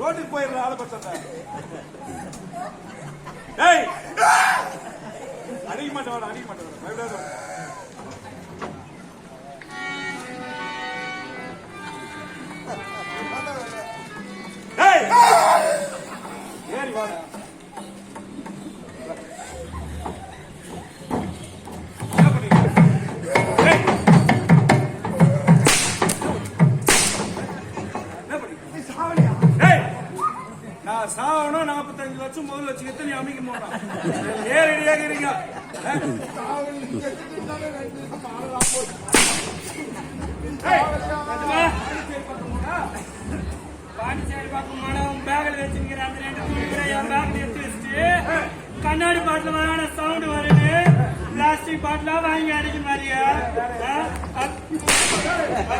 ரோட்டுக்கு போயிடுற ஆளை பச்சை டேய் அடிக்க மாட்டேன் அடிக்க மாட்டேன் பயப்படாத. டேய் ஏறி வாடா. நான் சாவணும் நாற்பத்தஞ்சு லட்சம் முதல் லட்சம் எத்தனை அமைக்க மாட்டேன் ஏறி ஏகிறீங்க பாண்டிச்சேரி பக்கம் மனம் பேக்கில் வச்சிருக்கிற அந்த ரெண்டு துணிக்கிற என் பேக்கில் எடுத்து வச்சுட்டு கண்ணாடி பாட்டில் வரான சவுண்ட் வருது. பிளாஸ்டிக் பாட்டிலாம் வாங்கி அடிக்க மாதிரியா? அது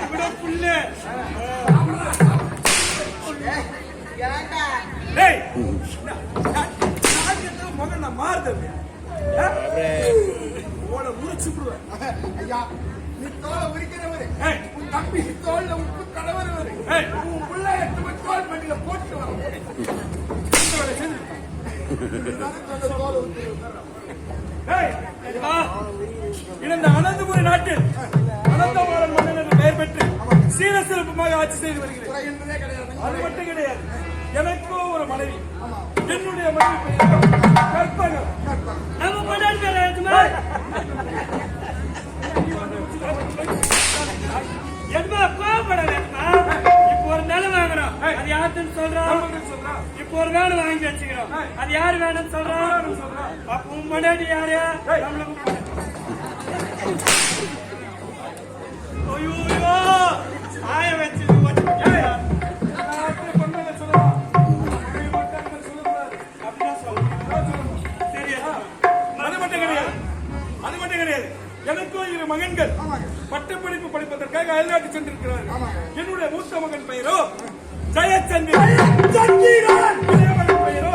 கூட புல்லு. இந்த அனந்தபுரி நாட்டில் அனந்தபாலன் மன்னன் என்ற பெயர் பெற்று சீர சிறப்புமாக ஆட்சி செய்து வருகிறேன். அது மட்டும் கிடையாது. எனக்கும் இப்போ ஒரு வேலை வாங்கி வச்சுக்கிறோம் அது யாரு வேணும்னு சொல்றோம் அப்ப உன் முன்னாடி யாரு நம்மளுக்கு எனக்கும் இரு மகன்கள். பட்டப்படிப்பு படிப்பதற்காக அயல்நாட்டு சென்றிருக்கிறார்கள். என்னுடைய மூத்த மகன் பெயரோ? ஜெயச்சந்திரன். பெயரோ?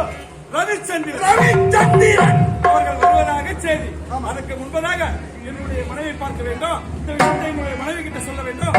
ரவிச்சந்திரன். ரவிச்சந்திரன்! அவர்கள் வருவதாக செய்தி அதற்கு முன்பதாக என்னுடைய மனைவி பார்க்க வேண்டும். இந்த விஷயத்தை என்னுடைய மனைவி கிட்ட சொல்ல வேண்டும்.